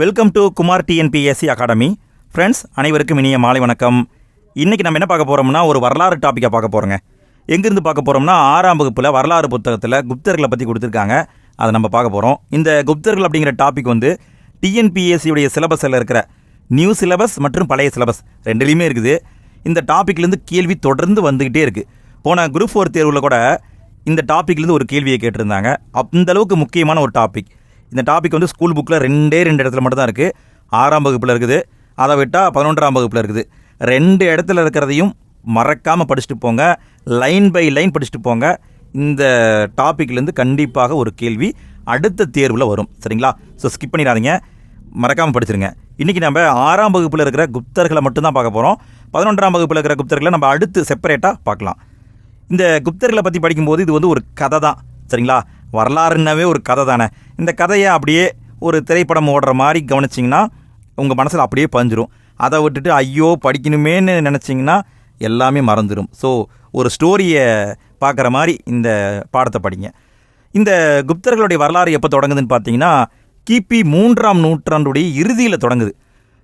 Welcome to Kumar TNPSC academy friends அனைவருக்கும் இனிய மாலை வணக்கம். இன்றைக்கி நம்ம என்ன பார்க்க போகிறோம்னா ஒரு வரலாறு டாப்பிக்கை பார்க்க போகிறோங்க எங்கேருந்து பார்க்க போகிறோம்னா ஆறாம் வகுப்பில் வரலாறு புத்தகத்தில் குப்தர்களை பற்றி கொடுத்துருக்காங்க. அதை நம்ம பார்க்க போகிறோம் இந்த குப்தர்கள் அப்படிங்கிற டாபிக் வந்து டிஎன்பிஎஸ்சியுடைய சிலபஸில் இருக்கிற நியூ சிலபஸ் மற்றும் பழைய சிலபஸ் ரெண்டுலேயுமே இருக்குது. இந்த டாப்பிக்லேருந்து கேள்வி தொடர்ந்து வந்துக்கிட்டே இருக்குது போன குரூப் ஃபோர் தேர்வில் கூட இந்த டாப்பிக்லேருந்து ஒரு கேள்வியை கேட்டிருந்தாங்க. அந்த அளவுக்கு முக்கியமான ஒரு டாபிக் இந்த டாபிக் வந்து ஸ்கூல் புக்கில் ரெண்டே ரெண்டு இடத்துல மட்டும் தான் இருக்குது ஆறாம் வகுப்பில் இருக்குது. அதை விட்டால் பதினொன்றாம் வகுப்பில் இருக்குது. ரெண்டு இடத்துல இருக்கிறதையும் மறக்காமல் படிச்சுட்டு போங்க. லைன் பை லைன் படிச்சுட்டு போங்க. இந்த டாப்பிக்லேருந்து கண்டிப்பாக ஒரு கேள்வி அடுத்த தேர்வில் வரும். சரிங்களா? ஸோ ஸ்கிப் பண்ணிடாதீங்க. மறக்காமல் படிச்சிருங்க. இன்றைக்கி நம்ம ஆறாம் வகுப்பில் இருக்கிற குப்தர்களை மட்டும்தான் பார்க்க போகிறோம் பதினொன்றாம் வகுப்பில் இருக்கிற குப்தர்களை நம்ம அடுத்து செப்பரேட்டாக பார்க்கலாம். இந்த குப்தர்களை பற்றி படிக்கும்போது இது வந்து ஒரு கதை தான் சரிங்களா? வரலாறுனாவே ஒரு கதை தானே. இந்த கதையை அப்படியே ஒரு திரைப்படம் ஓடுற மாதிரி கவனிச்சிங்கன்னா உங்கள் மனசில் அப்படியே பதிஞ்சிரும். அதை விட்டுட்டு ஐயோ படிக்கணுமேன்னு நினச்சிங்கன்னா எல்லாமே மறந்துடும் ஸோ ஒரு ஸ்டோரியை பார்க்குற மாதிரி இந்த பாடத்தை படிங்க. இந்த குப்தர்களுடைய வரலாறு எப்போ தொடங்குதுன்னு பார்த்தீங்கன்னா கிபி மூன்றாம் நூற்றாண்டுடைய இறுதியில் தொடங்குது.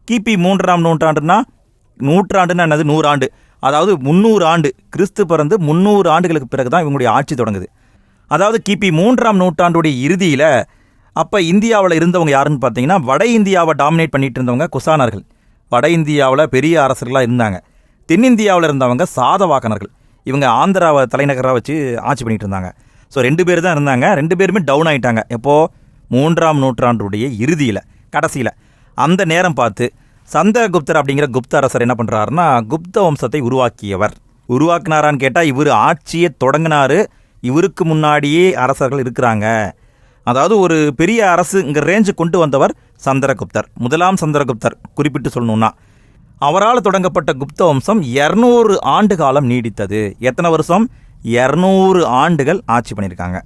கிபி மூன்றாம் நூற்றாண்டுனா நூற்றாண்டுன்னா என்னது? நூறாண்டு. அதாவது முந்நூறு ஆண்டு. கிறிஸ்து பிறந்து முந்நூறு ஆண்டுகளுக்கு பிறகு தான் இவங்களுடைய ஆட்சி தொடங்குது. அதாவது கிபி மூன்றாம் நூற்றாண்டுடைய இறுதியில் அப்போ இந்தியாவில் இருந்தவங்க யாருன்னு பார்த்தீங்கன்னா வட இந்தியாவை டாமினேட் பண்ணிட்டு இருந்தவங்க குசானர்கள். வட இந்தியாவில் பெரிய அரசர்களாக இருந்தாங்க. தென்னிந்தியாவில் இருந்தவங்க சாதவாக்கனர்கள் இவங்க ஆந்திராவை தலைநகராக வச்சு ஆட்சி பண்ணிட்டு இருந்தாங்க. ஸோ ரெண்டு பேர் தான் இருந்தாங்க. ரெண்டு பேருமே டவுன் ஆயிட்டாங்க. எப்போது மூன்றாம் நூற்றாண்டுடைய இறுதியில் கடைசியில். அந்த நேரம் பார்த்து சந்திரகுப்தர் அப்படிங்கிற குப்த அரசர் என்ன பண்ணுறாருன்னா குப்த வம்சத்தை உருவாக்கியவர். உருவாக்குனாரான்னு கேட்டால் இவர் ஆட்சியை தொடங்கினாரு. இவருக்கு முன்னாடியே அரசர்கள் இருக்கிறாங்க. அதாவது ஒரு பெரிய அரசுங்கிற ரேஞ்சு கொண்டு வந்தவர் சந்திரகுப்தர். முதலாம் சந்திரகுப்தர் குறிப்பிட்டு சொல்லணும்னா. அவரால் தொடங்கப்பட்ட குப்த வம்சம் இரநூறு ஆண்டு காலம் நீடித்தது. எத்தனை வருஷம்? இரநூறு ஆண்டுகள் ஆட்சி பண்ணியிருக்காங்க.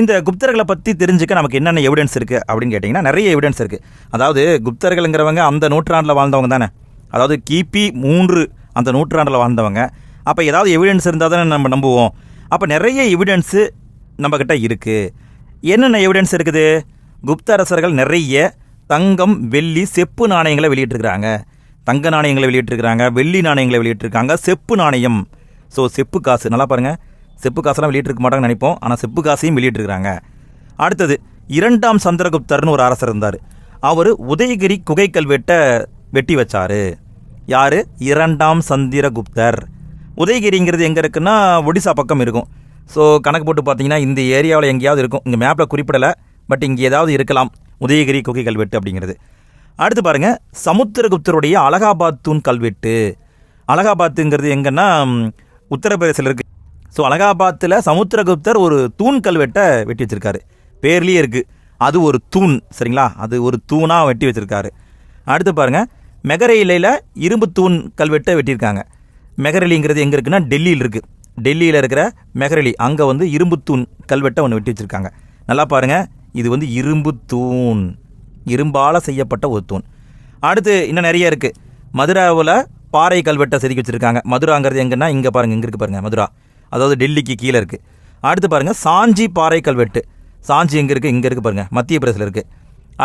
இந்த குப்தர்களை பற்றி தெரிஞ்சுக்க நமக்கு என்னென்ன எவிடன்ஸ் இருக்குது அப்படின்னு கேட்டிங்கன்னா நிறைய எவிடன்ஸ் இருக்குது அதாவது குப்தர்கள்ங்கிறவங்க அந்த நூற்றாண்டில் வாழ்ந்தவங்க தானே. அதாவது கிபி மூன்று அந்த நூற்றாண்டில் வாழ்ந்தவங்க. அப்போ ஏதாவது எவிடன்ஸ் இருந்தால் தானே நம்ம நம்புவோம். அப்போ நிறைய எவிடன்ஸு நம்மக்கிட்ட இருக்குது என்னென்ன எவிடன்ஸ் இருக்குது? குப்த அரசர்கள் நிறைய தங்கம் வெள்ளி செப்பு நாணயங்களை வெளியிட்டிருக்கிறாங்க. தங்க நாணயங்களை வெளியிட்டிருக்கிறாங்க வெள்ளி நாணயங்களை வெளியிட்டிருக்காங்க செப்பு நாணயம். ஸோ செப்பு காசு நல்லா பாருங்கள் செப்பு காசெல்லாம் வெளியிட்டிருக்க மாட்டாங்கன்னு நினைப்போம். ஆனால் செப்பு காசையும் வெளியிட்டிருக்கிறாங்க. அடுத்தது இரண்டாம் சந்திரகுப்தர்னு ஒரு அரசர் இருந்தார். அவர் உதயகிரி குகை கல்வெட்டை வெட்டி வச்சார். யார்? இரண்டாம் சந்திரகுப்தர். உதயகிரிங்கிறது எங்கே இருக்குன்னா ஒடிசா பக்கம் இருக்கும். ஸோ கணக்கு போட்டு பார்த்தீங்கன்னா இந்த ஏரியாவில் எங்கேயாவது இருக்கும். இங்கே மேப்பில் குறிப்பிடலை பட் இங்கே ஏதாவது இருக்கலாம். உதயகிரி குகை கல்வெட்டு அப்படிங்கிறது. அடுத்து பாருங்கள் சமுத்திரகுப்தருடைய அலகாபாத் தூண் கல்வெட்டு. அலகாபாத்துங்கிறது எங்கன்னா உத்தரப்பிரதேசில் உத்தரப்பிரதேசத்தில் இருக்குது ஸோ அலகாபாத்தில் சமுத்திரகுப்தர் ஒரு தூண் கல்வெட்டை வெட்டி வச்சுருக்காரு. பேர்லேயே இருக்குது அது ஒரு தூண் சரிங்களா? அது ஒரு தூணாக வெட்டி வச்சிருக்காரு. அடுத்து பாருங்கள் மெகரையிலையில் இரும்பு தூண் கல்வெட்டை வெட்டியிருக்காங்க. மெகரலிங்கிறது எங்கே இருக்குன்னா டெல்லியில் இருக்குது டெல்லியில் இருக்கிற மெகரலி அங்கே வந்து இரும்பு தூண் கல்வெட்டை ஒன்று வெட்டி வச்சுருக்காங்க. நல்லா பாருங்கள் இது வந்து இரும்பு தூண் இரும்பால் செய்யப்பட்ட ஒரு தூண். அடுத்து இன்னும் நிறைய இருக்குது மதுராவில் பாறை கல்வெட்டை செதுக்கி வச்சுருக்காங்க. மதுராங்கிறது எங்கன்னா இங்கே பாருங்கள் இங்கே இருக்குது பாருங்கள் மதுரா. அதாவது டெல்லிக்கு கீழே இருக்குது அடுத்து பாருங்கள் சாஞ்சி பாறை கல்வெட்டு. சாஞ்சி எங்கே இருக்குது இங்கே இருக்குது பாருங்கள் மத்திய பிரதேசில் இருக்குது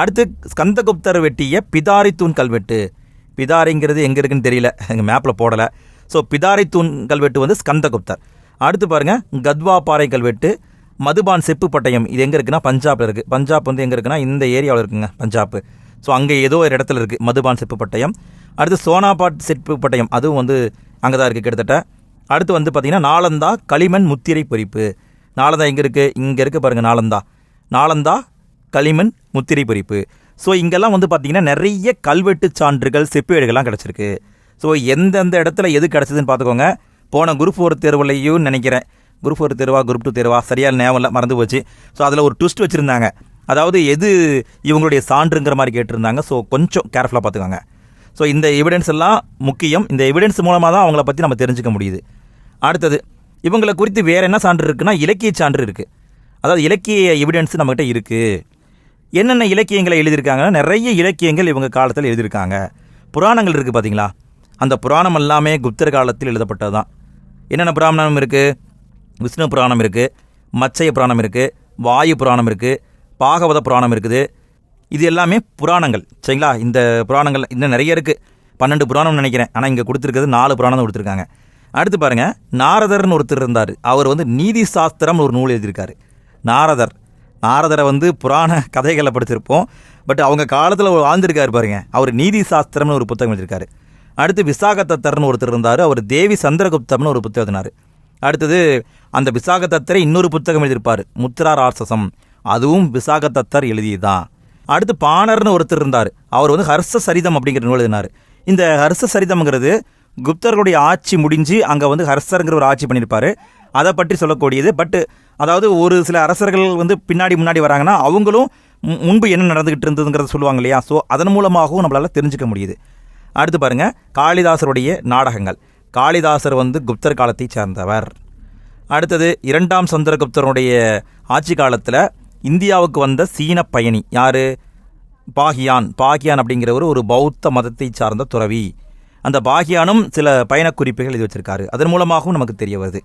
அடுத்து ஸ்கந்தகுப்தர் வெட்டிய பிதாரி தூண் கல்வெட்டு. பிதாரிங்கிறது எங்கே இருக்குன்னு தெரியல எங்கள் மேப்பில் போடலை. ஸோ பிதாரை தூண் கல்வெட்டு வந்து ஸ்கந்தகுப்தர் அடுத்து பாருங்கள் கத்வா பாறை கல்வெட்டு மதுபான் செப்பு பட்டயம் இது எங்கே இருக்குன்னா பஞ்சாபில் இருக்குது பஞ்சாப் வந்து எங்கே இருக்குன்னா இந்த ஏரியாவில் இருக்குங்க பஞ்சாப் ஸோ அங்கே ஏதோ ஒரு இடத்துல இருக்குது மதுபான் செப்பு பட்டயம் அடுத்து சோனாபாட் செப்பு பட்டயம் அதுவும் வந்து அங்கே தான் இருக்குது கிட்டத்தட்ட. அடுத்து வந்து பார்த்திங்கன்னா நாலந்தா களிமண் முத்திரை பொறிப்பு நாலந்தா எங்கே இருக்குது இங்கே இருக்குது பாருங்கள் நாலந்தா நாலந்தா களிமண் முத்திரை பொறிப்பு ஸோ இங்கெல்லாம் வந்து பார்த்திங்கன்னா நிறைய கல்வெட்டு சான்றுகள் செப்பேடுகள்லாம் கிடச்சிருக்கு. ஸோ எந்தெந்த இடத்துல எது கிடச்சதுன்னு பார்த்துக்கோங்க. போன குரூப் ஃபோர் தேர்வுலையும் நினைக்கிறேன். குரூப் ஃபோர் தேர்வா குரூப் டூ தேர்வா சரியான ஞாபகம் இல்லை மறந்து போச்சு. ஸோ அதில் ஒரு ட்விஸ்ட் வச்சுருந்தாங்க. அதாவது எது இவங்களுடைய சான்றுங்கிற மாதிரி கேட்டிருந்தாங்க. ஸோ கொஞ்சம் கேர்ஃபுல்லாக பார்த்துக்கோங்க. ஸோ இந்த எவிடன்ஸ் எல்லாம் முக்கியம். இந்த எவிடன்ஸ் மூலமாக தான் அவங்கள பற்றி நம்ம தெரிஞ்சுக்க முடியுது. அடுத்தது இவங்களை குறித்து வேறு என்ன சான்று இருக்குன்னா இலக்கிய சான்று இருக்குது அதாவது இலக்கிய எவிடன்ஸ் நம்மகிட்ட இருக்குது என்னென்ன இலக்கியங்களை எழுதியிருக்காங்கன்னா நிறைய இலக்கியங்கள் இவங்க காலத்தில் எழுதியிருக்காங்க. புராணங்கள் இருக்குது பார்த்தீங்களா அந்த புராணம் எல்லாமே குப்தர் காலத்தில் எழுதப்பட்டது தான் என்னென்ன புராணம் இருக்குது விஷ்ணு புராணம் இருக்குது மச்சய புராணம் இருக்குது வாயு புராணம் இருக்குது பாகவத புராணம் இருக்குது. இது எல்லாமே புராணங்கள் சரிங்களா? இந்த புராணங்கள் இன்னும் நிறைய இருக்குது பன்னெண்டு புராணம்னு நினைக்கிறேன். ஆனால் இங்கே கொடுத்துருக்கிறது நாலு புராணம் தான் கொடுத்துருக்காங்க. அடுத்து பாருங்கள் நாரதர்னு ஒருத்தர் இருந்தார். அவர் வந்து நீதி சாஸ்திரம்னு ஒரு நூல் எழுதியிருக்காரு. நாரதர். நாரதரை வந்து புராண கதைகளை படிச்சிருப்போம். பட் அவங்க காலத்தில் வாழ்ந்திருக்காரு பாருங்க. அவர் நீதி சாஸ்திரம்னு ஒரு புத்தகம் எழுதியிருக்காரு. அடுத்து விசாகதத்தர்னு ஒருத்தர் இருந்தார். அவர் தேவி சந்திரகுப்தம்னு ஒரு புத்தகம் எழுதினார். அடுத்தது அந்த விசாகதத்தரை இன்னொரு புத்தகம் எழுதியிருப்பார். முத்ரா ராட்சசம். அதுவும் விசாகதத்தர் எழுதியதுதான் அடுத்து பாணர்னு ஒருத்தர் இருந்தார். அவர் வந்து ஹர்ஷ சரிதம் அப்படிங்கிற நூல் எழுதினார். இந்த ஹர்ஷ சரிதம்ங்கிறது குப்தர்களுடைய ஆட்சி முடிஞ்சு அங்கே வந்து ஹர்ஷருங்கிற ஒரு ஆட்சி பண்ணியிருப்பார். அதை பற்றி சொல்லக்கூடியது. பட் அதாவது ஒரு சில அரசர்கள் வந்து பின்னாடி முன்னாடி வராங்கன்னா அவங்களும் முன்பு என்ன நடந்துகிட்டு இருந்ததுங்கிறத சொல்லுவாங்க இல்லையா? ஸோ அதன் மூலமாகவும் நம்மளால் தெரிஞ்சுக்க முடியுது. அடுத்து பாருங்க காளிதாசருடைய நாடகங்கள். காளிதாசர் வந்து குப்தர் காலத்தைச் சேர்ந்தவர். அடுத்தது இரண்டாம் சந்திரகுப்தருடைய ஆட்சி காலத்தில் இந்தியாவுக்கு வந்த சீன பயணி யார்? பாகியான். பாகியான் அப்படிங்கிறவர் ஒரு பௌத்த மதத்தை சார்ந்த துறவி. அந்த பாகியானும் சில பயணக் குறிப்புகள் இது வச்சிருக்காரு. அதன் மூலமாகவும் நமக்கு தெரிய வருது.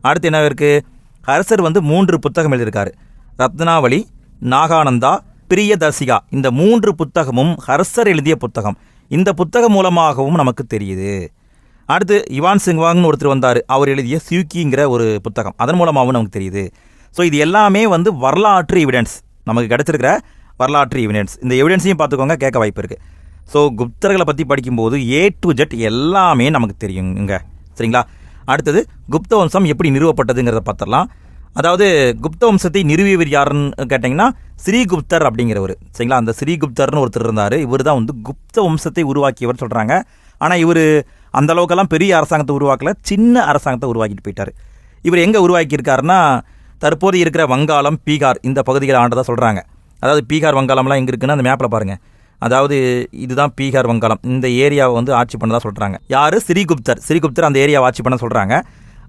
அடுத்து என்ன இருக்குது அரசர் வந்து மூன்று புத்தகம் எழுதியிருக்காரு. ரத்னாவளி நாகானந்தா பிரியதர்சிகா. இந்த மூன்று புத்தகமும் ஹர்சர் எழுதிய புத்தகம். இந்த புத்தகம் மூலமாகவும் நமக்கு தெரியுது. அடுத்து இவான் சிங்வாங்னு ஒருத்தர் வந்தார். அவர் எழுதிய சியூக்கிங்கிற ஒரு புத்தகம். அதன் மூலமாகவும் நமக்கு தெரியுது. ஸோ இது எல்லாமே வந்து வரலாற்று எவிடன்ஸ் நமக்கு கிடச்சிருக்கிற வரலாற்று எவிடன்ஸ் இந்த எவிடன்ஸையும் பார்த்துக்கோங்க கேட்க வாய்ப்பு இருக்குது ஸோ குப்தர்களை பற்றி படிக்கும்போது ஏ டு ஜெட் எல்லாமே நமக்கு தெரியுங்க. சரிங்களா? அடுத்தது குப்த வம்சம் எப்படி நிறுவப்பட்டதுங்கிறத பார்த்துடலாம். அதாவது குப்த வம்சத்தை நிறுவியவர் யாருன்னு கேட்டிங்கன்னா ஸ்ரீகுப்தர் அப்படிங்கிறவர். சரிங்களா? அந்த ஸ்ரீகுப்தர்னு ஒருத்தர் இருந்தார். இவர் தான் வந்து குப்த வம்சத்தை உருவாக்கியவர் சொல்கிறாங்க ஆனால் இவர் அந்த அளவுக்கெல்லாம் பெரிய அரசாங்கத்தை உருவாக்கல. சின்ன அரசாங்கத்தை உருவாக்கிட்டு போயிட்டார். இவர் எங்கே உருவாக்கியிருக்காருன்னா தற்போது இருக்கிற வங்காளம் பீகார் இந்த பகுதிகளை ஆண்டதாக சொல்கிறாங்க அதாவது பீகார் வங்காளம்லாம் எங்கே இருக்குன்னு அந்த மேப்பில் பாருங்கள் அதாவது இதுதான் பீகார் வங்காளம். இந்த ஏரியாவை வந்து ஆட்சி பண்ணதாக சொல்கிறாங்க யார்? ஸ்ரீகுப்தர். ஸ்ரீகுப்தர் அந்த ஏரியாவை ஆட்சி பண்ண சொல்கிறாங்க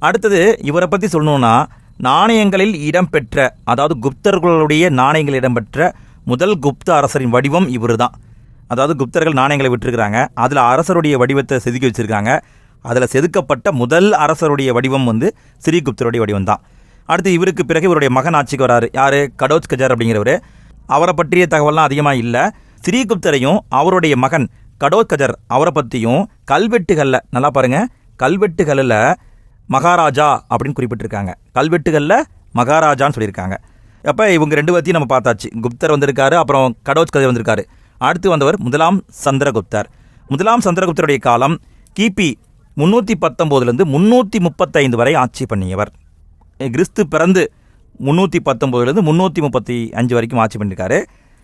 அடுத்தது இவரை பற்றி சொல்லணுன்னா நாணயங்களில் இடம்பெற்ற அதாவது குப்தர்களுடைய நாணயங்களில் இடம்பெற்ற முதல் குப்த அரசரின் வடிவம் இவர் தான் அதாவது குப்தர்கள் நாணயங்களை விட்டுருக்குறாங்க. அதில் அரசருடைய வடிவத்தை செதுக்கி வச்சுருக்காங்க. அதில் செதுக்கப்பட்ட முதல் அரசருடைய வடிவம் வந்து ஸ்ரீகுப்தருடைய வடிவம் தான் அடுத்து இவருக்கு பிறகு இவருடைய மகன் ஆட்சிக்கு வராரு. யார்? கடோத் கஜார் அப்படிங்கிறவர். அவரை பற்றிய தகவல்லாம் அதிகமாக இல்லை. ஸ்ரீகுப்தரையும் அவருடைய மகன் கடோத்கஜர் அவரை பற்றியும் கல்வெட்டுகளில் நல்லா பாருங்கள் கல்வெட்டுகளில் மகாராஜா அப்படின்னு குறிப்பிட்டிருக்காங்க. கல்வெட்டுகளில் மகாராஜான்னு சொல்லியிருக்காங்க. அப்போ இவங்க ரெண்டு பேர்த்தையும் நம்ம பார்த்தாச்சு. குப்தர் வந்திருக்காரு அப்புறம் கடோஜ் கதை வந்திருக்காரு. அடுத்து வந்தவர் முதலாம் சந்திரகுப்தர். முதலாம் சந்திரகுப்தருடைய காலம் கிபி முந்நூற்றி பத்தொம்போதுலேருந்து முந்நூற்றி முப்பத்தைந்து வரை ஆட்சி பண்ணியவர். கிறிஸ்து பிறந்து முந்நூற்றி பத்தொம்போதுலேருந்து முந்நூற்றி முப்பத்தி அஞ்சு வரைக்கும் ஆட்சி பண்ணியிருக்காரு.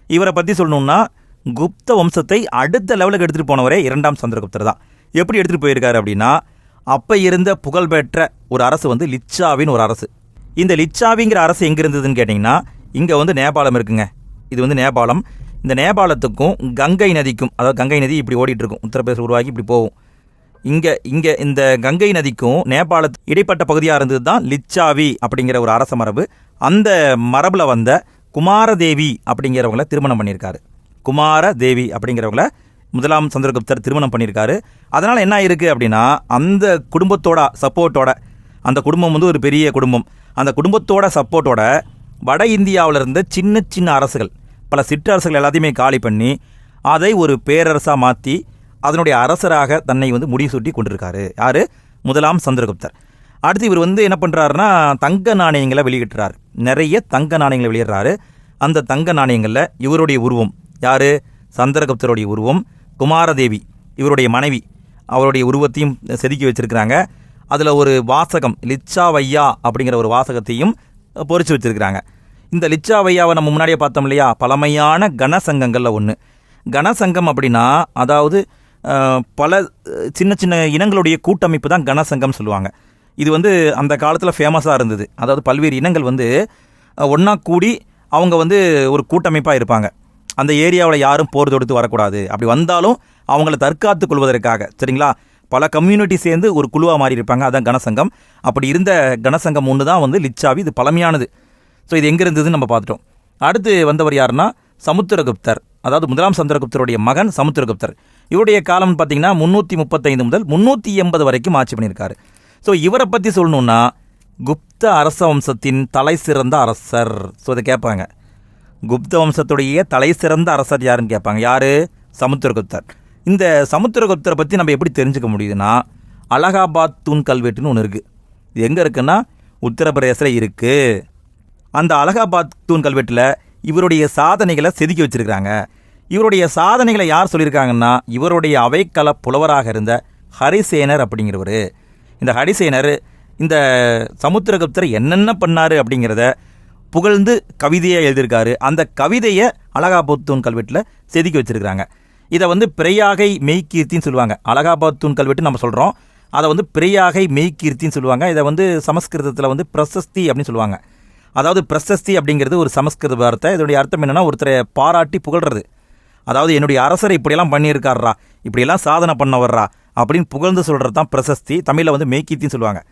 இவரை பற்றி சொல்லணும்னா குப்த வம்சத்தை அடுத்த லெவலுக்கு எடுத்துகிட்டு போனவரே இரண்டாம் சந்திரகுப்தர் தான். எப்படி எடுத்துகிட்டு போயிருக்காரு அப்படின்னா அப்போ இருந்த புகழ்பெற்ற ஒரு அரசு வந்து லிச்சாவின் ஒரு அரசு. இந்த லிச்சாவிங்கிற அரசு எங்கே இருந்ததுன்னு கேட்டிங்கன்னா இங்கே வந்து நேபாளம் இருக்குங்க. இது வந்து நேபாளம். இந்த நேபாளத்துக்கும் கங்கை நதிக்கும் அதாவது கங்கை நதி இப்படி ஓடிட்டு இருக்கும் உத்தரப்பிரதேசம் உருவாகி இப்படி போகும். இங்கே இங்கே இந்த கங்கை நதிக்கும் நேபாள இடைப்பட்ட பகுதியாக இருந்தது தான் லிச்சாவி அப்படிங்கிற ஒரு அரச மரபு. அந்த மரபில் வந்த குமாரதேவி அப்படிங்கிறவங்கள திருமணம் பண்ணியிருக்காரு. குமாரதேவி அப்படிங்கிறவங்கள முதலாம் சந்திரகுப்தர் திருமணம் பண்ணியிருக்காரு. அதனால் என்ன இருக்குது அப்படின்னா அந்த குடும்பத்தோட சப்போர்ட்டோட அந்த குடும்பம் வந்து ஒரு பெரிய குடும்பம். அந்த குடும்பத்தோட சப்போர்ட்டோட வட இந்தியாவில் இருந்த சின்ன சின்ன அரசுகள் பல சிற்றரசுகள் எல்லாத்தையுமே காலி பண்ணி அதை ஒரு பேரரசாக மாற்றி அதனுடைய அரசராக தன்னை வந்து முடிசூட்டி கொண்டிருக்காரு. யார்? முதலாம் சந்திரகுப்தர். அடுத்து இவர் வந்து என்ன பண்ணுறாருன்னா தங்க நாணயங்களை வெளியிடுறாரு. நிறைய தங்க நாணயங்களை வெளியிடுறாரு. அந்த தங்க நாணயங்களில் இவருடைய உருவம் யார்? சந்திரகுப்தருடைய உருவம். குமாரதேவி இவருடைய மனைவி அவருடைய உருவத்தையும் செதுக்கி வச்சிருக்கிறாங்க. அதில் ஒரு வாசகம் லிச்சாவையா அப்படிங்கிற ஒரு வாசகத்தையும் பொறிச்சு வச்சிருக்கிறாங்க. இந்த லிச்சாவையாவை நம்ம முன்னாடியே பார்த்தோம் இல்லையா? பழமையான கனசங்கங்களில் ஒன்று கனசங்கம் அப்படின்னா அதாவது பல சின்ன சின்ன இனங்களுடைய கூட்டமைப்பு தான் கனசங்கம் சொல்லுவாங்க. இது வந்து அந்த காலத்தில் ஃபேமஸாக இருந்தது. அதாவது பல்வேறு இனங்கள் வந்து ஒன்றா கூடி அவங்க வந்து ஒரு கூட்டமைப்பாக இருப்பாங்க. அந்த ஏரியாவில் யாரும் போர் தொடுத்து வரக்கூடாது. அப்படி வந்தாலும் அவங்கள தற்காத்து கொள்வதற்காக சரிங்களா? பல கம்யூனிட்டி சேர்ந்து ஒரு குழுவாக மாறி இருப்பாங்க அதான் கனசங்கம். அப்படி இருந்த கனசங்கம் ஒன்று தான் வந்து லிச்சாவி இது பழமையானது. ஸோ இது எங்கே இருந்ததுன்னு நம்ம பார்த்துட்டோம். அடுத்து வந்தவர் யாருன்னா சமுத்திரகுப்தர். அதாவது முதலாம் சந்திரகுப்தருடைய மகன் சமுத்திரகுப்தர். இவருடைய காலம்னு பார்த்தீங்கன்னா முந்நூற்றி முப்பத்தைந்து முதல் முந்நூற்றி எண்பது வரைக்கும் ஆட்சி பண்ணியிருக்காரு. ஸோ இவரை பற்றி சொல்லணுன்னா குப்த அரச வம்சத்தின் தலை சிறந்த அரசர். ஸோ இதை கேட்பாங்க. குப்த வம்சத்துடைய தலை சிறந்த அரசர் யாருன்னு கேட்பாங்க. யார்? சமுத்திரகுப்தர். இந்த சமுத்திரகுப்தரை பற்றி நம்ம எப்படி தெரிஞ்சுக்க முடியுதுன்னா அலகாபாத் தூண் கல்வெட்டுன்னு ஒன்று இருக்குது இது எங்கே இருக்குன்னா உத்தரப்பிரதேசில் இருக்குது அந்த அலகாபாத் தூண் கல்வெட்டில் இவருடைய சாதனைகளை செதுக்கி வச்சுருக்கிறாங்க. இவருடைய சாதனைகளை யார் சொல்லியிருக்காங்கன்னா இவருடைய அவைக்கள புலவராக இருந்த ஹரிசேனர் அப்படிங்கிறவர். இந்த ஹரிசேனர் இந்த சமுத்திரகுப்தர் என்னென்ன பண்ணாரு அப்படிங்கிறத புகழ்ந்து கவிதையை எழுதியிருக்காரு. அந்த கவிதையை அலகாபாத் தூண் கல்வெட்டில் செதுக்கி வச்சிருக்கிறாங்க. இதை வந்து பிறையாகை மெய்கீர்த்தின்னு சொல்லுவாங்க. அலகாபாத் தூண் கல்வெட்டு நம்ம சொல்கிறோம் அதை வந்து பிறையாகை மெய்கீர்த்தின்னு சொல்லுவாங்க. இதை வந்து சமஸ்கிருதத்தில் வந்து பிரசஸ்தி அப்படின்னு சொல்லுவாங்க. அதாவது பிரசஸ்தி அப்படிங்கிறது ஒரு சமஸ்கிருத வார்த்தை. இதோடைய அர்த்தம் என்னன்னா ஒருத்தரை பாராட்டி புகழ்றது. அதாவது என்னுடைய அரசரை இப்படியெல்லாம் பண்ணியிருக்காரா? இப்படியெல்லாம் சாதனை பண்ணவர்றா அப்படின்னு புகழ்ந்து சொல்கிறது தான் பிரசஸ்தி. தமிழில் வந்து மெய்கீர்த்தின்னு சொல்லுவாங்க.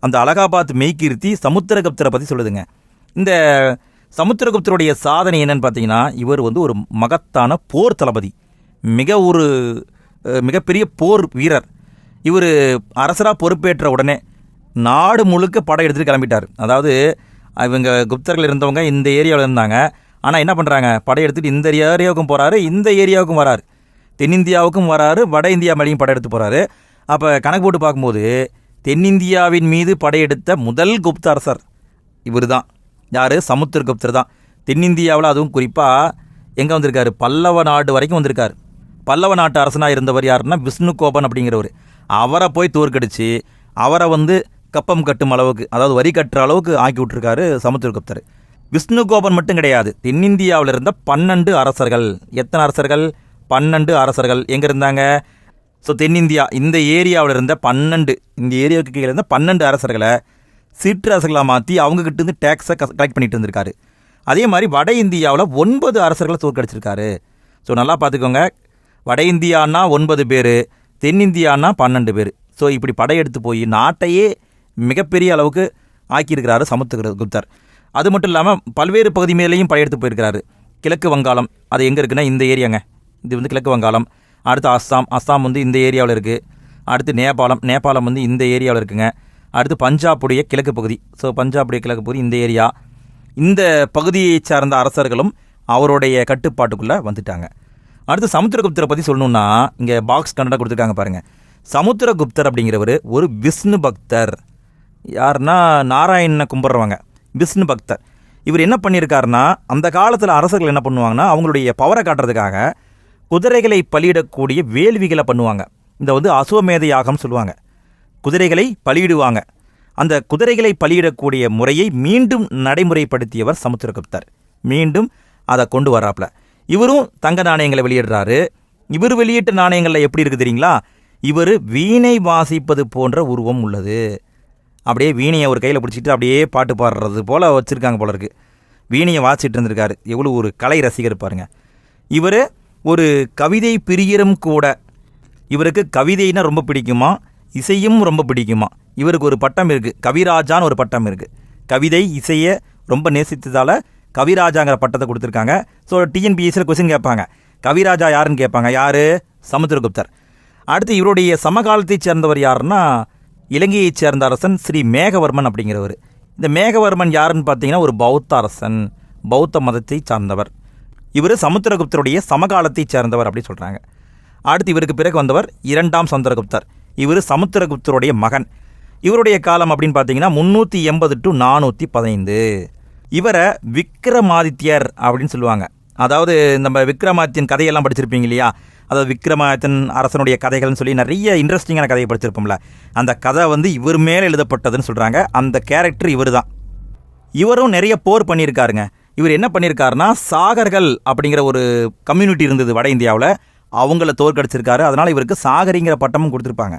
அந்த அலகாபாத் மெய்கீர்த்தி சமுத்திரகுப்தரை பற்றி சொல்லுதுங்க. இந்த சமுத்திரகுப்தருடைய சாதனை என்னன்னு பார்த்தீங்கன்னா இவர் வந்து ஒரு மகத்தான போர் தளபதி. மிக ஒரு மிகப்பெரிய போர் வீரர். இவர் அரசராக பொறுப்பேற்ற உடனே நாடு முழுக்க படம் எடுத்துகிட்டு கிளம்பிட்டார். அதாவது இவங்க குப்தர்கள் இருந்தவங்க இந்த ஏரியாவில் இருந்தாங்க. ஆனால் என்ன பண்ணுறாங்க படையெடுத்துட்டு இந்த ஏரியாவுக்கும் போகிறாரு இந்த ஏரியாவுக்கும் வராரு. தென்னிந்தியாவுக்கும் வராரு வட இந்தியா மேலேயும் படையெடுத்து போகிறாரு அப்போ கணக்கு போட்டு பார்க்கும்போது தென்னிந்தியாவின் மீது படையெடுத்த முதல் குப்த அரசர் இவர் தான் யார்? சமுத்திரகுப்தர் தான். தென்னிந்தியாவில் அதுவும் குறிப்பாக எங்கே வந்திருக்காரு? பல்லவ நாடு வரைக்கும் வந்திருக்கார். பல்லவ நாட்டு அரசனாக இருந்தவர் யாருன்னா விஷ்ணு கோபன் அப்படிங்கிறவர். அவரை போய் தோற்கடிச்சு அவரை வந்து கப்பம் கட்டும் அளவுக்கு அதாவது வரி கட்டுற அளவுக்கு ஆக்கி விட்டுருக்காரு சமுத்திரகுப்தர் விஷ்ணு கோபன் மட்டும் கிடையாது. தென்னிந்தியாவில் இருந்த பன்னெண்டு அரசர்கள். எத்தனை அரசர்கள்? பன்னெண்டு அரசர்கள். எங்கே இருந்தாங்க? ஸோ தென்னிந்தியா இந்த ஏரியாவில் இருந்த பன்னெண்டு இந்த ஏரியாவுக்கு கீழே இருந்த பன்னெண்டு அரசர்களை சிற்றரசர்களாக மாற்றி அவங்ககிட்ட இருந்து டேக்ஸை கலெக்ட் பண்ணிட்டு இருந்திருக்காரு. அதே மாதிரி வட இந்தியாவில் ஒன்பது அரசர்களை தோற்கடிச்சிருக்காரு. ஸோ நல்லா பார்த்துக்கோங்க. வட இந்தியான்னா ஒன்பது பேர் தென்னிந்தியான்னா பன்னெண்டு பேர். ஸோ இப்படி படையெடுத்து போய் நாட்டையே மிகப்பெரிய அளவுக்கு ஆக்கியிருக்கிறாரு சமுத்திரகுப்தர் அது மட்டும் இல்லாமல் பல்வேறு பகுதி மேலேயும் படையெடுத்து போயிருக்கிறாரு. கிழக்கு வங்காளம் அது எங்கே இருக்குன்னா இந்த ஏரியாங்க. இது வந்து கிழக்கு வங்காளம். அடுத்து அஸ்ஸாம் அஸ்ஸாம் வந்து இந்த ஏரியாவில் இருக்குது அடுத்து நேபாளம் நேபாளம் வந்து இந்த ஏரியாவில் இருக்குங்க. அடுத்து பஞ்சாபுடைய கிழக்கு பகுதி. ஸோ பஞ்சாபுடைய கிழக்கு பகுதி இந்த ஏரியா இந்த பகுதியை சார்ந்த அரசர்களும் அவருடைய கட்டுப்பாட்டுக்குள்ளே வந்துட்டாங்க. அடுத்து சமுத்திரகுப்தரை பற்றி சொல்லணுன்னா இங்கே பாக்ஸ் கன்னடா கொடுத்துருக்காங்க பாருங்கள் சமுத்திரகுப்தர் அப்படிங்கிறவர் ஒரு விஷ்ணு பக்தர். யாருன்னா நாராயணனை கும்பிட்றவங்க. விஷ்ணு பக்தர். இவர் என்ன பண்ணியிருக்காருன்னா அந்த காலத்தில் அரசர்கள் என்ன பண்ணுவாங்கன்னா அவங்களுடைய பவரை காட்டுறதுக்காக குதிரைகளை பலியிடக்கூடிய வேள்விகளை பண்ணுவாங்க. இந்த வந்து அசுவமேத யாகம் சொல்லுவாங்க. குதிரைகளை பலியிடுவாங்க. அந்த குதிரைகளை பலியிடக்கூடிய முறையை மீண்டும் நடைமுறைப்படுத்தியவர் சமுத்திரகுப்தர். மீண்டும் அதை கொண்டு வராப்ல. இவரும் தங்க நாணயங்களை வெளியிடுறாரு. இவர் வெளியிட்ட நாணயங்களில் எப்படி இருக்குது தெரியுங்களா? இவர் வீணை வாசிப்பது போன்ற உருவம் உள்ளது. அப்படியே வீணையை ஒரு கையில் பிடிச்சிட்டு அப்படியே பாட்டு பாடுறது போல் வச்சுருக்காங்க போல இருக்கு. வீணையை வாசிட்டு இருந்திருக்காரு. எவ்வளோ ஒரு கலை ரசிகர் பாருங்க. இவர் ஒரு கவிதை பிரியரும் கூட. இவருக்கு கவிதைனா ரொம்ப பிடிக்குமா? இசையும் ரொம்ப பிடிக்குமா? இவருக்கு ஒரு பட்டம் இருக்குது கவிராஜான்னு ஒரு பட்டம் இருக்குது கவிதை இசையை ரொம்ப நேசித்ததால் கவிராஜாங்கிற பட்டத்தை கொடுத்துருக்காங்க. ஸோ டிஎன்பிஎஸ்சியில் கொஸ்டின் கேட்பாங்க. கவிராஜா யாருன்னு கேட்பாங்க. யார்? சமுத்திரகுப்தர். அடுத்து இவருடைய சமகாலத்தைச் சேர்ந்தவர் யாருன்னா இலங்கையைச் சேர்ந்த அரசன் ஸ்ரீ மேகவர்மன் அப்படிங்கிறவர். இந்த மேகவர்மன் யாருன்னு பார்த்தீங்கன்னா ஒரு பௌத்த அரசன். பௌத்த மதத்தை சார்ந்தவர். இவர் சமுத்திரகுப்தருடைய சமகாலத்தைச் சேர்ந்தவர் அப்படின்னு சொல்கிறாங்க அடுத்து இவருக்கு பிறகு வந்தவர் இரண்டாம் சமுத்திரகுப்தர் இவர் சமுத்திரகுப்தருடைய மகன். இவருடைய காலம் அப்படின்னு பார்த்தீங்கன்னா முந்நூற்றி எண்பது டு நானூற்றி பதினைந்து. இவரை விக்ரமாதித்யர் அப்படின்னு சொல்லுவாங்க. அதாவது நம்ம விக்ரமாதித்யன் கதையெல்லாம் படிச்சிருப்பீங்க இல்லையா? அதாவது விக்ரமாதித்தன் அரசனுடைய கதைகள்னு சொல்லி நிறைய இன்ட்ரெஸ்டிங்கான கதையை படிச்சிருப்போம்ல. அந்த கதை வந்து இவர் மேலே எழுதப்பட்டதுன்னு சொல்கிறாங்க அந்த கேரக்டர் இவர் தான் இவரும் நிறைய போர் பண்ணியிருக்காருங்க. இவர் என்ன பண்ணியிருக்காருன்னா சாகர்கள் அப்படிங்கிற ஒரு கம்யூனிட்டி இருந்தது வட இந்தியாவில். அவங்கள தோற்கடிச்சிருக்காரு. அதனால் இவருக்கு சாகரிங்கிற பட்டமும் கொடுத்துருப்பாங்க.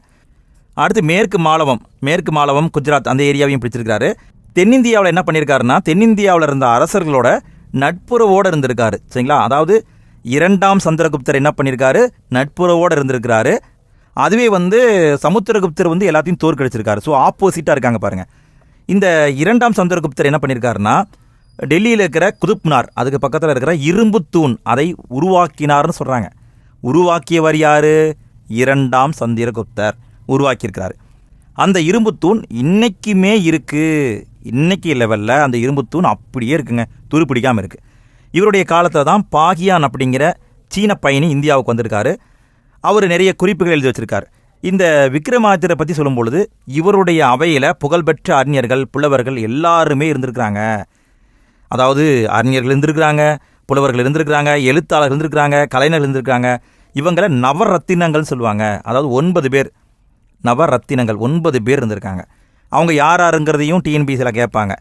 அடுத்து மேற்கு மாலவம் மேற்கு மாலவம் குஜராத் அந்த ஏரியாவையும் பிடிச்சிருக்காரு தென்னிந்தியாவில் என்ன பண்ணியிருக்காருன்னா தென்னிந்தியாவில் இருந்த அரசர்களோட நட்புறவோடு இருந்திருக்காரு. சரிங்களா? அதாவது இரண்டாம் சந்திரகுப்தர் என்ன பண்ணியிருக்காரு? நட்புறவோடு இருந்திருக்கிறாரு. அதுவே வந்து சமுத்திரகுப்தர் வந்து எல்லாத்தையும் தோற்கடிச்சிருக்காரு. ஸோ ஆப்போசிட்டாக இருக்காங்க பாருங்கள் இந்த இரண்டாம் சந்திரகுப்தர் என்ன பண்ணியிருக்காருன்னா டெல்லியில் இருக்கிற குதுப்னார் அதுக்கு பக்கத்தில் இருக்கிற இரும்பு தூண் அதை உருவாக்கினார்னு சொல்கிறாங்க உருவாக்கியவர் யாரு? இரண்டாம் சந்திரகுப்தர் உருவாக்கியிருக்கிறார். அந்த இரும்பு தூண் இன்றைக்குமே இருக்குது இன்னைக்கு லெவலில் அந்த இரும்பு தூண் அப்படியே இருக்குங்க. துருப்பிடிக்காமல் இருக்குது இவருடைய காலத்தில் தான் பாகியான் அப்படிங்கிற சீன பயணி இந்தியாவுக்கு வந்திருக்காரு. அவர் நிறைய குறிப்புகள் எழுதி வச்சிருக்கார். இந்த விக்ரமாதித்யரை பற்றி சொல்லும் பொழுது இவருடைய அவையில் புகழ்பெற்ற அறிஞர்கள் புலவர்கள் எல்லாருமே இருந்திருக்கிறாங்க. அதாவது அறிஞர்கள் இருந்திருக்கிறாங்க. புலவர்கள் இருந்திருக்கிறாங்க எழுத்தாளர்கள் இருந்திருக்கிறாங்க கலைஞர்கள் இருந்திருக்கிறாங்க. இவங்களை நவரத்தினங்கள்னு சொல்லுவாங்க. அதாவது ஒன்பது பேர். நவரத்தினங்கள் ஒன்பது பேர் இருந்திருக்காங்க. அவங்க யார் யாருங்கிறதையும் டிஎன்பிசியில் கேட்பாங்க.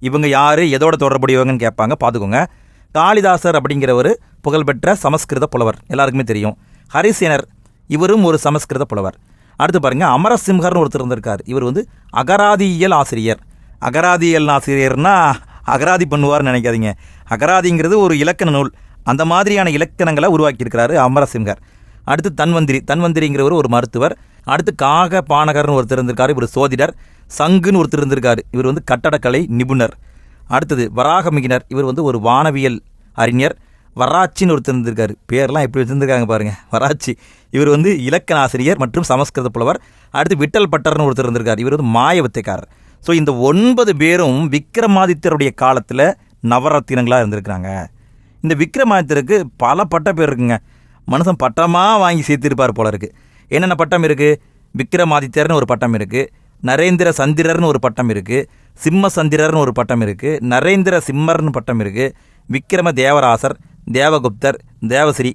இவங்க யார் எதோட தொடர்புடையவங்கன்னு கேட்பாங்க. பார்த்துக்கோங்க. காளிதாசர் அப்படிங்கிற ஒரு புகழ்பெற்ற சமஸ்கிருத புலவர். எல்லாருக்குமே தெரியும். ஹரிசேனர் இவரும் ஒரு சமஸ்கிருத புலவர். அடுத்து பாருங்கள் அமரசிம்ஹர்னு ஒருத்தர் இருந்திருக்கார். இவர் வந்து அகராதியியல் ஆசிரியர். அகராதியியல் ஆசிரியர்னா அகராதி பண்ணுவார்னு நினைக்காதீங்க. அகராதிங்கிறது ஒரு இலக்கண நூல். அந்த மாதிரியான இலக்கணங்களை உருவாக்கியிருக்கிறாரு அமரசிம்ஹர். அடுத்து தன்வந்திரி. தன்வந்திரிங்கிறவர் ஒரு மருத்துவர். அடுத்து காக பானகர்னு ஒருத்தர் இருந்திருக்காரு இவர் சோதிடர். சங்குன்னு ஒருத்தர் இருந்திருக்காரு இவர் வந்து கட்டடக்கலை நிபுணர். அடுத்தது வராகமிகினர் இவர் வந்து ஒரு வானவியல் அறிஞர். வராச்சின்னு ஒருத்தர் இருந்திருக்காரு. பேர்லாம் எப்படி வச்சுருந்துருக்காங்க பாருங்கள் வராச்சி. இவர் வந்து இலக்கண ஆசிரியர் மற்றும் சமஸ்கிருத புலவர். அடுத்து விட்டல் பட்டர்னு ஒருத்தர் இருந்திருக்கார். இவர் வந்து மாய வித்தைக்காரர் ஸோ இந்த ஒன்பது பேரும் விக்ரமாதித்தருடைய காலத்தில் நவரத்தினங்களாக இருந்திருக்கிறாங்க. இந்த விக்ரமாதித்தருக்கு பல பட்ட பேர் இருக்குங்க. மனுஷன் பட்டமாக வாங்கி சேர்த்திருப்பார் போல இருக்குது என்னென்ன பட்டம் இருக்குது விக்ரமாதித்யர்னு ஒரு பட்டம் இருக்குது நரேந்திர சந்திரர்னு ஒரு பட்டம் இருக்குது சிம்ம சந்திரர்னு ஒரு பட்டம் இருக்குது நரேந்திர சிம்மர்னு பட்டம் இருக்குது விக்ரம தேவராசர் தேவகுப்தர் தேவஸ்ரீ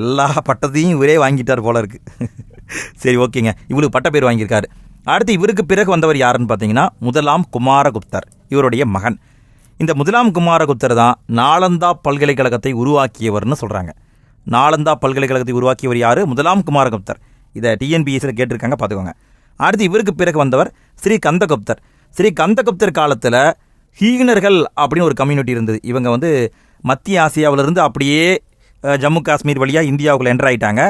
எல்லா பட்டத்தையும் இவரே வாங்கிட்டார் போல இருக்குது சரி ஓகேங்க. இவளுக்கு பட்ட பேர் வாங்கியிருக்காரு. அடுத்து இவருக்கு பிறகு வந்தவர் யாருன்னு பார்த்தீங்கன்னா முதலாம் குமாரகுப்தர் இவருடைய மகன். இந்த முதலாம் குமாரகுப்தர் தான் நாலந்தா பல்கலைக்கழகத்தை உருவாக்கியவர்னு சொல்கிறாங்க நாலந்தா பல்கலைக்கழகத்தை உருவாக்கியவர் யார்? முதலாம் குமாரகுப்தர். இதை டிஎன்பிஎஸ்சியில் கேட்டிருக்காங்க பார்த்துக்கோங்க. அடுத்து இவருக்கு பிறகு வந்தவர் ஸ்ரீ கந்தகுப்தர். ஸ்ரீ கந்தகுப்தர் காலத்தில் ஹீனர்கள் அப்படின்னு ஒரு கம்யூனிட்டி இருந்தது. இவங்க வந்து மத்திய ஆசியாவிலிருந்து அப்படியே ஜம்மு காஷ்மீர் வழியாக இந்தியாவுக்குள்ள என்ட்ராயிட்டாங்க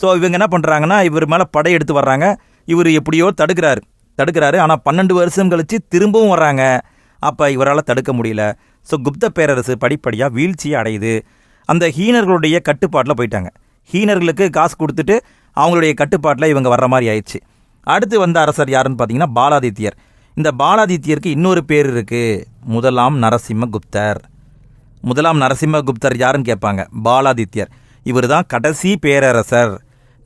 ஸோ இவங்க என்ன பண்ணுறாங்கன்னா இவர் மேலே படை எடுத்து வர்றாங்க. இவர் எப்படியோ தடுக்கிறாரு. தடுக்கிறாரு. ஆனால் பன்னெண்டு வருஷம் கழித்து திரும்பவும் வர்றாங்க. அப்போ இவரால் தடுக்க முடியல. ஸோ குப்த பேரரசு படிப்படியாக வீழ்ச்சியை அடையுது. அந்த ஹீனர்களுடைய கட்டுப்பாட்டில் போயிட்டாங்க. ஹீனர்களுக்கு காசு கொடுத்துட்டு அவங்களுடைய கட்டுப்பாட்டில் இவங்க வர்ற மாதிரி ஆயிடுச்சு. அடுத்து வந்த அரசர் யாருன்னு பார்த்தீங்கன்னா பாலாதித்யர். இந்த பாலாதித்யருக்கு இன்னொரு பேர் இருக்குது முதலாம் நரசிம்மகுப்தர் முதலாம் நரசிம்மகுப்தர் யாருன்னு கேட்பாங்க? பாலாதித்யர். இவர் தான் கடைசி பேரரசர்.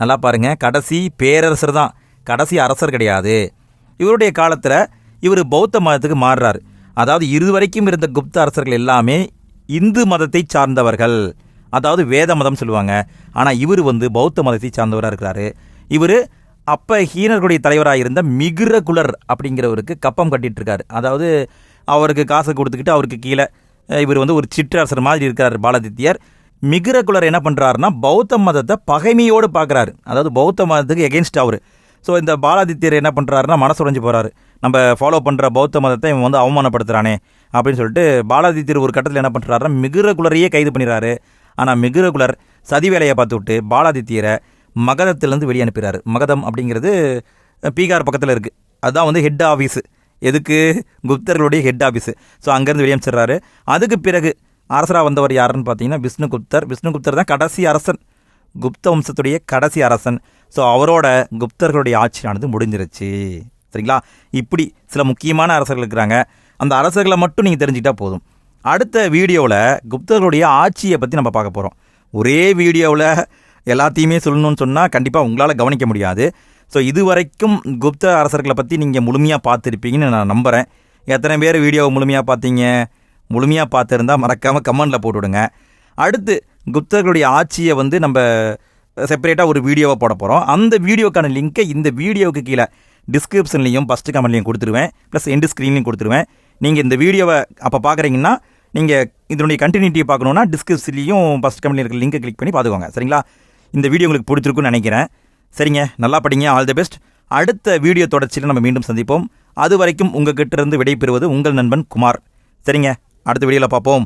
நல்லா பாருங்கள் கடைசி பேரரசர் தான். கடைசி அரசர் கிடையாது. இவருடைய காலத்தில் இவர் பௌத்த மதத்துக்கு மாறுறார். அதாவது இதுவரைக்கும் இருந்த குப்த அரசர்கள் எல்லாமே இந்து மதத்தை சார்ந்தவர்கள். அதாவது வேத மதம் சொல்லுவாங்க. ஆனால் இவர் வந்து பௌத்த மதத்தை சார்ந்தவராக இருக்கிறாரு. இவர் அப்போ ஹீனர்களுடைய தலைவராக இருந்த மிகுரகுலர் அப்படிங்கிறவருக்கு கப்பம் கட்டிகிட்ருக்காரு அதாவது அவருக்கு காசு கொடுத்துக்கிட்டு அவருக்கு கீழே இவர் வந்து ஒரு சிற்றரசர் மாதிரி இருக்கார் பாலாதித்யர். மிகுரகுலர் என்ன பண்ணுறாருன்னா பௌத்த மதத்தை பகைமையோடு பார்க்குறாரு. அதாவது பௌத்த மதத்துக்கு எகென்ஸ்ட் அவர். ஸோ இந்த பாலாதித்யர் என்ன பண்ணுறாருன்னா மனசுடைஞ்சு போகிறாரு நம்ம ஃபாலோ பண்ணுற பௌத்த மதத்தை இவன் வந்து அவமானப்படுத்துகிறானே அப்படின்னு சொல்லிட்டு பாலாதித்யர் ஒரு கட்டத்தில் என்ன பண்ணுறாருன்னா மிகுரகுலரையே கைது பண்ணிடுறாரு ஆனால் மிகுரகுலர் சதி வேலையை பார்த்து விட்டு பாலாதித்யரை மகதத்திலேருந்து வெளியே அனுப்பிடுறாரு மகதம் அப்படிங்கிறது பீகார் பக்கத்தில் இருக்குது அதுதான் வந்து ஹெட் ஆஃபீஸு எதுக்கு? குப்தர்களுடைய ஹெட் ஆஃபீஸு ஸோ அங்கேருந்து வெளியே அனுப்பிச்சிடுறாரு. அதுக்கு பிறகு அரசராக வந்தவர் யாருன்னு பார்த்தீங்கன்னா விஷ்ணுகுப்தர். விஷ்ணுகுப்தர் தான் கடைசி அரசன். குப்த வம்சத்துடைய கடைசி அரசன். ஸோ அவரோட குப்தர்களுடைய ஆட்சியானது முடிஞ்சிருச்சு. சரிங்களா? இப்படி சில முக்கியமான அரசர்கள் இருக்கிறாங்க. அந்த அரசர்களை மட்டும் நீங்கள் தெரிஞ்சுக்கிட்டா போதும். அடுத்த வீடியோவில் குப்தர்களுடைய ஆட்சியை பற்றி நம்ம பார்க்க போகிறோம் ஒரே வீடியோவில் எல்லாத்தையுமே சொல்லணும்னு சொன்னால் கண்டிப்பாக உங்களால் கவனிக்க முடியாது. ஸோ இதுவரைக்கும் குப்த அரசர்களை பற்றி நீங்கள் முழுமையாக பார்த்துருப்பீங்கன்னு நான் நம்புகிறேன் எத்தனை பேர் வீடியோவை முழுமையாக பார்த்தீங்க? முழுமையாக பார்த்துருந்தா மறக்காமல் கமெண்டில் போட்டு விடுங்க அடுத்து குப்தர்களுடைய ஆட்சியை வந்து நம்ம செப்பரேட்டாக ஒரு வீடியோவை போட போகிறோம் அந்த வீடியோக்கான லிங்க்கை இந்த வீடியோவுக்கு கீழே டிஸ்கிரிப்ஷன்லையும் ஃபஸ்ட்டு கமெண்ட்லையும் கொடுத்துருவேன். ப்ளஸ் எண்டு ஸ்க்ரீன்லையும் கொடுத்துருவேன். நீங்கள் இந்த வீடியோவை அப்போ பார்க்குறீங்கன்னா நீங்கள் இதனுடைய கண்டினியூட்டியை பார்க்கணுன்னா டிஸ்கிரிப்ஷன்லையும் ஃபஸ்ட் கமெண்ட்ல இருக்கிற லிங்கை கிளிக் பண்ணி பார்த்துக்கோங்க சரிங்களா? இந்த வீடியோ உங்களுக்கு பிடிச்சிருக்குன்னு நினைக்கிறேன். சரிங்க நல்லா படிங்க. ஆல் தி பெஸ்ட் அடுத்த வீடியோ தொடர்ச்சியில் நம்ம மீண்டும் சந்திப்போம். அது வரைக்கும் உங்கள் கிட்டேருந்து விடைபெறுவது உங்கள் நண்பன் குமார். சரிங்க அடுத்த வீடியோவில் பார்ப்போம்.